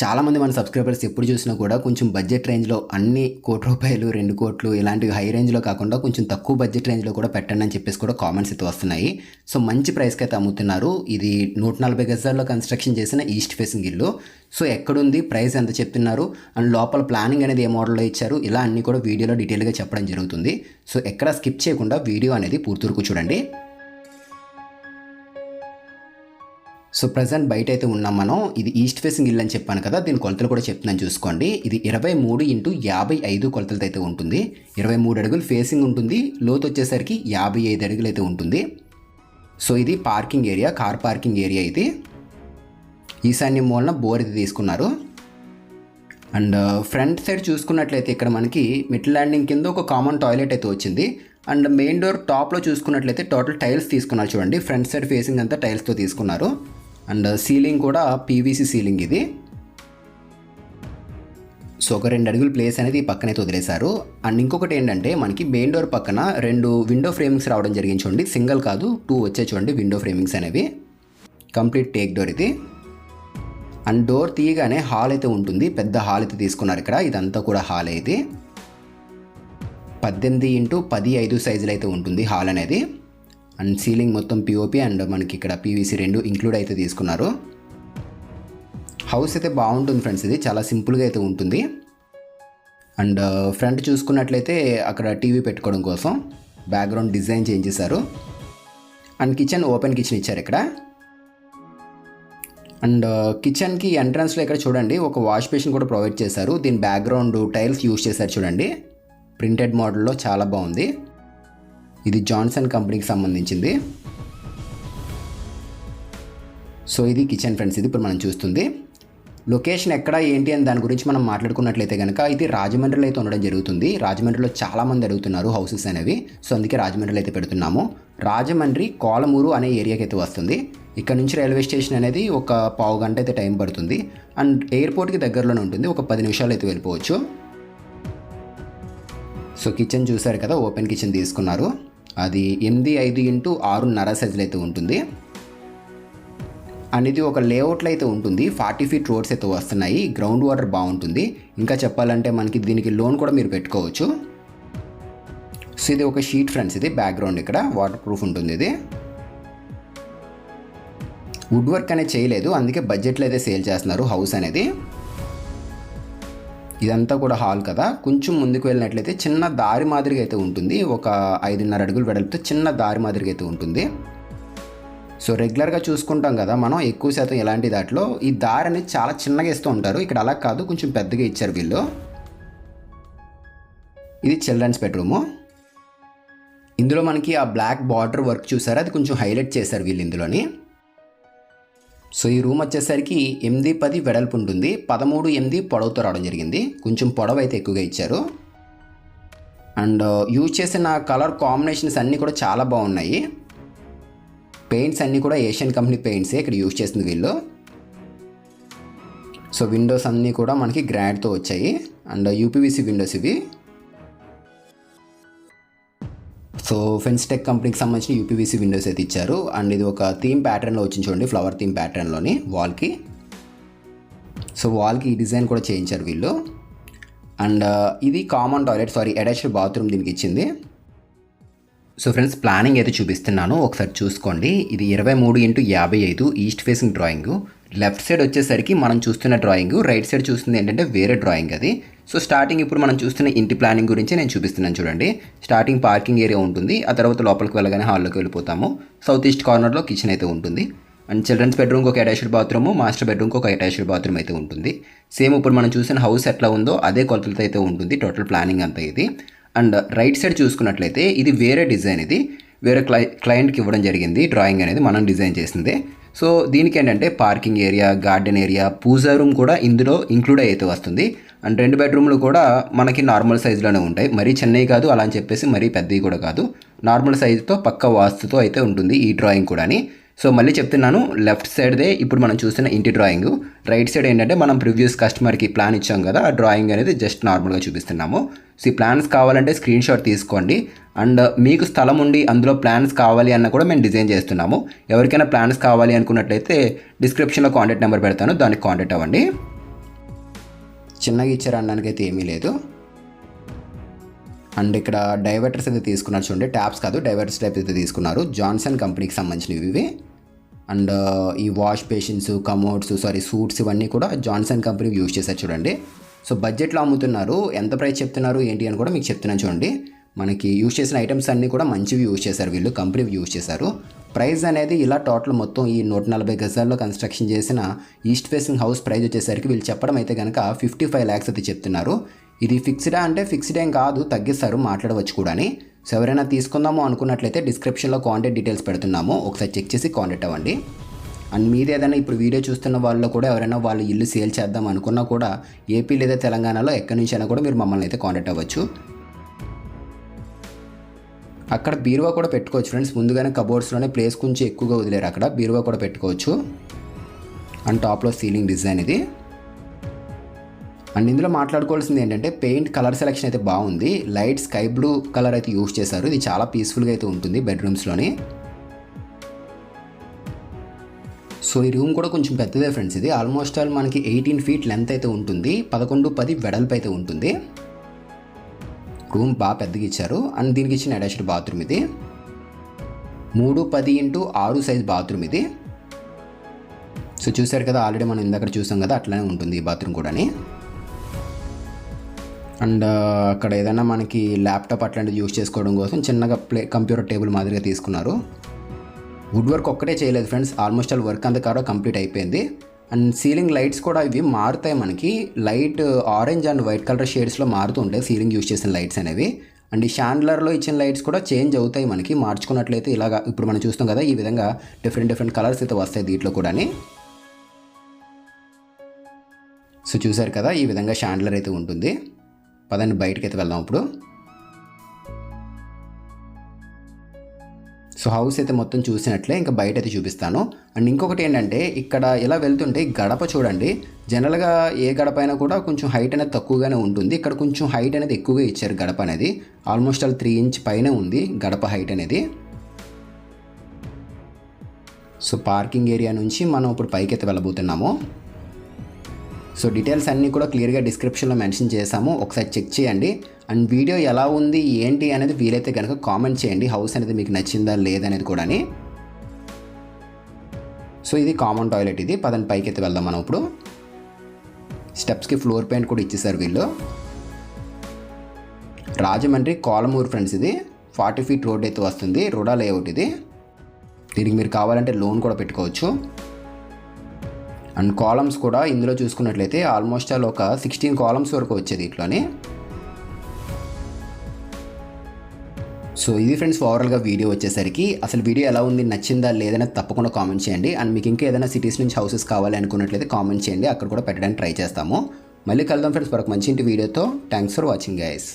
చాలామంది మన సబ్స్క్రైబర్స్ ఎప్పుడు చూసినా కూడా కొంచెం బడ్జెట్ రేంజ్లో అన్ని కోటి రూపాయలు రెండు కోట్లు ఇలాంటివి హై రేంజ్లో కాకుండా కొంచెం తక్కువ బడ్జెట్ రేంజ్లో కూడా పెట్టండి అని చెప్పేసి కూడా కామెంట్స్ అయితే వస్తున్నాయి. సో మంచి ప్రైస్కి అయితే అమ్ముతున్నారు. ఇది నూట నలభై గజాల్లో కన్స్ట్రక్షన్ చేసిన ఈస్ట్ ఫేసింగ్ ఇల్లు. సో ఎక్కడుంది ప్రైస్ ఎంత చెప్తున్నారు అండ్ లోపల ప్లానింగ్ అనేది ఏ మోడల్లో ఇచ్చారు ఇలా అన్ని కూడా వీడియోలో డీటెయిల్గా చెప్పడం జరుగుతుంది. సో ఎక్కడ స్కిప్ చేయకుండా వీడియో అనేది పూర్తి వరకు చూడండి. సో ప్రజెంట్ బయట అయితే ఉన్నాం మనం. ఇది ఈస్ట్ ఫేసింగ్ ఇల్లు అని చెప్పాను కదా దీని కొలతలు కూడా చెప్తున్నాను చూసుకోండి. ఇది ఇరవై మూడు ఇంటూ యాభై ఐదు కొలతలతో అయితే ఉంటుంది. ఇరవై మూడు అడుగులు ఫేసింగ్ ఉంటుంది. లోతు వచ్చేసరికి యాభై ఐదు అడుగులు అయితే ఉంటుంది. సో ఇది parking area car parking area ఇది. ఈశాన్యం మూలన బోర్ ఇది తీసుకున్నారు. అండ్ ఫ్రంట్ సైడ్ చూసుకున్నట్లయితే ఇక్కడ మనకి మిడ్ ల్యాండింగ్ కింద ఒక కామన్ టాయిలెట్ అయితే వచ్చింది. అండ్ మెయిన్ డోర్ టాప్లో చూసుకున్నట్లయితే టోటల్ టైల్స్ తీసుకున్నారు చూడండి. ఫ్రంట్ సైడ్ ఫేసింగ్ అంతా టైల్స్తో తీసుకున్నారు. అండ్ సీలింగ్ కూడా పీవీసీ సీలింగ్ ఇది. సో ఒక రెండు అడుగుల ప్లేస్ అనేది పక్కనైతే వదిలేశారు. అండ్ ఇంకొకటి ఏంటంటే మనకి మెయిన్ డోర్ పక్కన రెండు విండో ఫ్రేమింగ్స్ రావడం జరిగింది చూడండి. సింగిల్ కాదు టూ వచ్చే చూడండి విండో ఫ్రేమింగ్స్ అనేవి. కంప్లీట్ టేక్ డోర్ ఇది. అండ్ డోర్ తీయగానే హాల్ అయితే ఉంటుంది. పెద్ద హాల్ అయితే తీసుకున్నారు ఇక్కడ. ఇదంతా కూడా హాల్ అయితే పద్దెనిమిది ఇంటూ పది ఐదు సైజులు అయితే ఉంటుంది హాల్ అనేది. అండ్ సీలింగ్ మొత్తం పిఓపి అండ్ మనకి ఇక్కడ పీవీసీ రెండు ఇంక్లూడ్ అయితే తీసుకున్నారు. హౌస్ అయితే బాగుంటుంది ఫ్రెండ్స్ ఇది. చాలా సింపుల్గా అయితే ఉంటుంది. అండ్ ఫ్రంట్ uh, చూసుకున్నట్లయితే అక్కడ టీవీ పెట్టుకోవడం కోసం బ్యాక్గ్రౌండ్ డిజైన్ చేంజ్ చేశారు. అండ్ కిచెన్ ఓపెన్ కిచెన్ ఇచ్చారు ఇక్కడ. అండ్ కిచెన్కి ఎంట్రన్స్లో ఇక్కడ చూడండి ఒక వాష్ బేసిన్ కూడా ప్రొవైడ్ చేశారు. దీని బ్యాక్గ్రౌండ్ టైల్స్ యూజ్ చేశారు చూడండి. ప్రింటెడ్ మోడల్లో చాలా బాగుంది. ఇది జాన్సన్ కంపెనీకి సంబంధించింది. సో ఇది కిచెన్ ఫ్రెండ్స్ ఇది ఇప్పుడు మనం చూస్తుంది. లొకేషన్ ఎక్కడ ఏంటి అని దాని గురించి మనం మాట్లాడుకున్నట్లయితే కనుక ఇది రాజమండ్రిలో అయితే ఉండడం జరుగుతుంది. రాజమండ్రిలో చాలామంది అడుగుతున్నారు హౌసెస్ అనేవి. సో అందుకే రాజమండ్రిలో అయితే పెడుతున్నాము. రాజమండ్రి కోలమూరు అనే ఏరియాకి అయితే వస్తుంది. ఇక్కడ నుంచి రైల్వే స్టేషన్ అనేది ఒక పావు గంట అయితే టైం పడుతుంది. అండ్ ఎయిర్పోర్ట్కి దగ్గరలోనే ఉంటుంది. ఒక పది నిమిషాలు అయితే వెళ్ళిపోవచ్చు. సో కిచెన్ చూసారు కదా ఓపెన్ కిచెన్ తీసుకున్నారు. అది ఎనిమిది ఐదు ఇంటూ ఆరున్నర సైజులు అయితే ఉంటుంది. అండ్ ఇది ఒక లేఅవుట్లో అయితే ఉంటుంది. ఫార్టీ ఫీట్ రోడ్స్ అయితే వస్తున్నాయి. గ్రౌండ్ వాటర్ బాగుంటుంది. ఇంకా చెప్పాలంటే మనకి దీనికి లోన్ కూడా మీరు పెట్టుకోవచ్చు. సో ఇది ఒక షీట్ ఫ్రెండ్స్ ఇది. బ్యాక్గ్రౌండ్ ఇక్కడ వాటర్ ప్రూఫ్ ఉంటుంది ఇది. వుడ్ వర్క్ అనేది చేయలేదు. అందుకే బడ్జెట్లో అయితే సేల్ చేస్తున్నారు హౌస్ అనేది. ఇదంతా కూడా హాల్ కదా. కొంచెం ముందుకు వెళ్ళినట్లయితే చిన్న దారి మాదిరిగా అయితే ఉంటుంది. ఒక ఐదున్నర అడుగులు వెడల్పుతో చిన్న దారి మాదిరిగా అయితే ఉంటుంది. సో రెగ్యులర్గా చూసుకుంటాం కదా మనం. ఎక్కువ శాతం ఎలాంటి దాంట్లో ఈ దారి అనేది చాలా చిన్నగా ఇస్తూ ఉంటారు. ఇక్కడ అలా కాదు. కొంచెం పెద్దగా ఇచ్చారు వీళ్ళు. ఇది చిల్డ్రన్స్ బెడ్రూము. ఇందులో మనకి ఆ బ్లాక్ బార్డర్ వర్క్ చూసారు? అది కొంచెం హైలైట్ చేశారు వీళ్ళు ఇందులోని. సో ఈ రూమ్ వచ్చేసరికి ఎనిమిది పది వెడల్పు ఉంటుంది. పదమూడు ఎనిమిది పొడవుతో రావడం జరిగింది. కొంచెం పొడవు అయితే ఎక్కువగా ఇచ్చారు. అండ్ యూజ్ చేసిన కలర్ కాంబినేషన్స్ అన్నీ కూడా చాలా బాగున్నాయి. పెయింట్స్ అన్నీ కూడా ఏషియన్ కంపెనీ పెయింట్సే ఇక్కడ యూజ్ చేసింది వీళ్ళు. సో విండోస్ అన్నీ కూడా మనకి గ్రాండ్తో వచ్చాయి. అండ్ యూపీవీసీ విండోస్ ఇవి. సో ఫెన్స్టెక్ కంపెనీకి సంబంధించిన యూపీవీసీ విండోస్ అయితే ఇచ్చారు. అండ్ ఇది ఒక థీమ్ ప్యాటర్న్లో వచ్చింది చూడండి ఫ్లవర్ థీమ్ ప్యాటర్న్లోని వాల్కి సో వాల్కి ఈ డిజైన్ కూడా చేయించారు వీళ్ళు. అండ్ uh, ఇది common toilet sorry attached bathroom దీనికి ఇచ్చింది. సో ఫ్రెండ్స్ ప్లానింగ్ అయితే చూపిస్తున్నాను. ఒకసారి చూసుకోండి. ఇది ఇరవై మూడు ఇంటూ యాభై ఐదు east facing drawing left side వచ్చేసరికి మనం చూస్తున్న డ్రాయింగ్ రైట్ సైడ్ చూస్తుంది ఏంటంటే వేరే డ్రాయింగ్ అది. సో స్టార్టింగ్ ఇప్పుడు మనం చూస్తున్న ఇంటి ప్లానింగ్ గురించి నేను చూపిస్తున్నాను చూడండి. స్టార్టింగ్ పార్కింగ్ ఏరియా ఉంటుంది. ఆ తర్వాత లోపలికి వెళ్ళగానే హాల్లోకి వెళ్ళిపోతాము. సౌత్ ఈస్ట్ కార్నర్లో కిచెన్ అయితే ఉంటుంది. అండ్ చిల్డ్రన్స్ బెడ్రూమ్కి ఒక అటాచ్డ్ బాత్రూమ్ మాస్టర్ బెడ్రూమ్కి ఒక అటాచ్డ్ బాత్రూమ్ అయితే ఉంటుంది. సేమ్ ఇప్పుడు మనం చూసిన హౌస్ ఎట్లా ఉందో అదే కొలతలతో అయితే ఉంటుంది. టోటల్ ప్లానింగ్ అంతా ఇది. అండ్ రైట్ సైడ్ చూసుకున్నట్లయితే ఇది వేరే డిజైన్ ఇది. వేరే క్లై క్లయింట్కి ఇవ్వడం జరిగింది. డ్రాయింగ్ అనేది మనం డిజైన్ చేసింది. సో దీనికి ఏంటంటే parking area garden area puja room కూడా ఇందులో ఇంక్లూడ్ అయితే వస్తుంది. అండ్ రెండు బెడ్రూమ్లు కూడా మనకి నార్మల్ సైజులోనే ఉంటాయి. మరీ చెన్నై కాదు అలా అని చెప్పేసి మరీ పెద్దవి కూడా కాదు. నార్మల్ సైజుతో పక్క వాస్తుతో అయితే ఉంటుంది ఈ డ్రాయింగ్ కూడాని. సో మళ్ళీ చెప్తున్నాను లెఫ్ట్ సైడ్దే ఇప్పుడు మనం చూస్తున్న ఇంటి డ్రాయింగ్. రైట్ సైడ్ ఏంటంటే మనం ప్రివ్యూస్ కస్టమర్కి ప్లాన్ ఇచ్చాం కదా ఆ డ్రాయింగ్ అనేది జస్ట్ నార్మల్గా చూపిస్తున్నాము. సో ఈ ప్లాన్స్ కావాలంటే స్క్రీన్ షాట్ తీసుకోండి. అండ్ మీకు స్థలం ఉండి అందులో ప్లాన్స్ కావాలి అన్న కూడా మేము డిజైన్ చేస్తున్నాము. ఎవరికైనా ప్లాన్స్ కావాలి అనుకున్నట్లయితే డిస్క్రిప్షన్లో కాంటాక్ట్ నెంబర్ పెడతాను దానికి కాంటాక్ట్ అవ్వండి. చిన్నగా ఇచ్చారు అనడానికి అయితే ఏమీ లేదు. అండ్ ఇక్కడ డైవర్టర్స్ అయితే తీసుకున్నారు చూడండి ట్యాప్స్ కాదు డైవర్టర్స్ టైప్ అయితే తీసుకున్నారు. జాన్సన్ కంపెనీకి సంబంధించినవి ఇవి. అండ్ ఈ wash basins commodes sorry suits ఇవన్నీ కూడా జాన్సన్ కంపెనీ యూజ్ చేశారు చూడండి. సో బడ్జెట్లో అమ్ముతున్నారు. ఎంత ప్రైస్ చెప్తున్నారు ఏంటి అని కూడా మీకు చెప్తున్నాను చూడండి. మనకి యూజ్ చేసిన ఐటమ్స్ అన్నీ కూడా మంచివి యూజ్ చేశారు వీళ్ళు కంపెనీ యూజ్ చేశారు. ప్రైస్ అనేది ఇలా టోటల్ మొత్తం ఈ నూట నలభై గజాల్లో కన్స్ట్రక్షన్ చేసిన ఈస్ట్ ఫేసింగ్ హౌస్ ప్రైస్ వచ్చేసరికి వీళ్ళు చెప్పడం అయితే కనుక ఫిఫ్టీ ఫైవ్ ల్యాక్స్ అయితే చెప్తున్నారు. ఇది ఫిక్స్డా అంటే ఫిక్స్డ్ ఏం కాదు తగ్గిస్తారు మాట్లాడవచ్చు కూడాని. సో ఎవరైనా తీసుకుందాము అనుకున్నట్లయితే డిస్క్రిప్షన్లో కాంటాక్ట్ డీటెయిల్స్ పెడుతున్నాము. ఒకసారి చెక్ చేసి కాంటాక్ట్ అవ్వండి. అండ్ మీద ఏదైనా ఇప్పుడు వీడియో చూస్తున్న వాళ్ళు కూడా ఎవరైనా వాళ్ళు ఇల్లు సేల్ చేద్దాం అనుకున్నా కూడా ఏపీ లేదా తెలంగాణలో ఎక్కడి నుంచి అయినా కూడా మీరు మమ్మల్ని అయితే కాంటాక్ట్ అవ్వచ్చు. అక్కడ బీరువా కూడా పెట్టుకోవచ్చు ఫ్రెండ్స్. ముందుగానే కబోర్డ్స్లోనే ప్లేస్ కొంచెం ఎక్కువగా వదిలేరు అక్కడ. బీరువా కూడా పెట్టుకోవచ్చు. అండ్ టాప్లో సీలింగ్ డిజైన్ ఇది. అండ్ ఇందులో మాట్లాడుకోవాల్సింది ఏంటంటే పెయింట్ కలర్ సెలెక్షన్ అయితే బాగుంది. లైట్ స్కై బ్లూ కలర్ అయితే యూస్ చేశారు. ఇది చాలా పీస్ఫుల్గా అయితే ఉంటుంది బెడ్రూమ్స్లోని సో ఈ రూమ్ కూడా కొంచెం పెద్దదే ఫ్రెండ్స్ ఇది. ఆల్మోస్ట్ ఆల్ మనకి ఎయిటీన్ ఫీట్ లెంత్ అయితే ఉంటుంది. పదకొండు పది వెడల్పు అయితే ఉంటుంది. రూమ్ బాగా పెద్దగా ఇచ్చారు. అండ్ దీనికి ఇచ్చిన అటాచ్డ్ బాత్రూమ్ ఇది. మూడు పది ఇంటూ ఆరు సైజ్ బాత్రూమ్ ఇది. సో చూశారు కదా ఆల్రెడీ మనం ఇందాక చూసాం కదా అట్లానే ఉంటుంది ఈ బాత్రూమ్ కూడాని. అండ్ అక్కడ ఏదైనా మనకి ల్యాప్టాప్ అట్లాంటిది యూస్ చేసుకోవడం కోసం చిన్నగా ప్లే కంప్యూటర్ టేబుల్ మాదిరిగా తీసుకున్నారు. వుడ్ వర్క్ ఒక్కటే చేయలేదు ఫ్రెండ్స్ ఆల్మోస్ట్ ఆల్ వర్క్ అంతా కూడా కంప్లీట్ అయిపోయింది. అండ్ సీలింగ్ లైట్స్ కూడా ఇవి మారుతాయి మనకి. Light orange and white colour షేడ్స్లో మారుతూ ఉంటాయి. సీలింగ్ యూస్ చేసిన లైట్స్ అనేవి. అండ్ ఈ షాండ్లర్లో ఇచ్చిన లైట్స్ కూడా చేంజ్ అవుతాయి మనకి. మార్చుకున్నట్లయితే ఇలాగా ఇప్పుడు మనం చూస్తాం కదా ఈ విధంగా డిఫరెంట్ డిఫరెంట్ కలర్స్ అయితే వస్తాయి దీంట్లో కూడాని. సో చూసారు కదా ఈ విధంగా షాండ్లర్ అయితే ఉంటుంది. పదండి బయటకి అయితే వెళ్దాం ఇప్పుడు. సో హౌస్ అయితే మొత్తం చూసినట్లే ఇంకా బయట అయితే చూపిస్తాను. అండ్ ఇంకొకటి ఏంటంటే ఇక్కడ ఇలా వెళ్తుంటే గడప చూడండి. జనరల్గా ఏ గడప అయినా కూడా కొంచెం హైట్ అనేది తక్కువగానే ఉంటుంది. ఇక్కడ కొంచెం హైట్ అనేది ఎక్కువగా ఇచ్చారు గడప అనేది. ఆల్మోస్ట్ ఆల్ త్రీ ఇంచ్ పైనే ఉంది గడప హైట్ అనేది. సో పార్కింగ్ ఏరియా నుంచి మనం ఇప్పుడు పైకి అయితే వెళ్ళబోతున్నాము. సో డీటెయిల్స్ అన్నీ కూడా క్లియర్గా డిస్క్రిప్షన్లో మెన్షన్ చేశాము. ఒకసారి చెక్ చేయండి. అండ్ వీడియో ఎలా ఉంది ఏంటి అనేది వీలైతే కనుక కామెంట్ చేయండి. హౌస్ అనేది మీకు నచ్చిందా లేదనేది కూడాని. సో ఇది కామన్ టాయిలెట్ ఇది. పదని పైకి అయితే వెళ్దాం మనం ఇప్పుడు. స్టెప్స్కి ఫ్లోర్ పెయింట్ కూడా ఇచ్చేసారు వీళ్ళు. రాజమండ్రి కోలమూరు ఫ్రెండ్స్ ఇది. ఫార్టీ ఫీట్ రోడ్ అయితే వస్తుంది. రోడా లేఅవుట్ ఇది. దీనికి మీరు కావాలంటే లోన్ కూడా పెట్టుకోవచ్చు. అండ్ కాలమ్స్ కూడా ఇందులో చూసుకున్నట్లయితే ఆల్మోస్ట్ ఆల్ ఒక సిక్స్టీన్ కాలమ్స్ వరకు వచ్చేది ఇట్లానే. సో ఇది ఫ్రెండ్స్ ఓవరాల్గా వీడియో వచ్చేసరికి. అసలు వీడియో ఎలా ఉంది నచ్చిందా లేదని తప్పకుండా కామెంట్ చేయండి. అండ్ మీకు ఇంకా ఏదైనా సిటీస్ నుంచి హౌసెస్ కావాలి అనుకున్నట్లయితే కామెంట్ చేయండి. అక్కడ కూడా పెట్టడానికి ట్రై చేస్తాము. మళ్ళీ కలుద్దాం ఫ్రెండ్స్ మరొక మంచి ఇంటి వీడియోతో. Thanks for watching guys.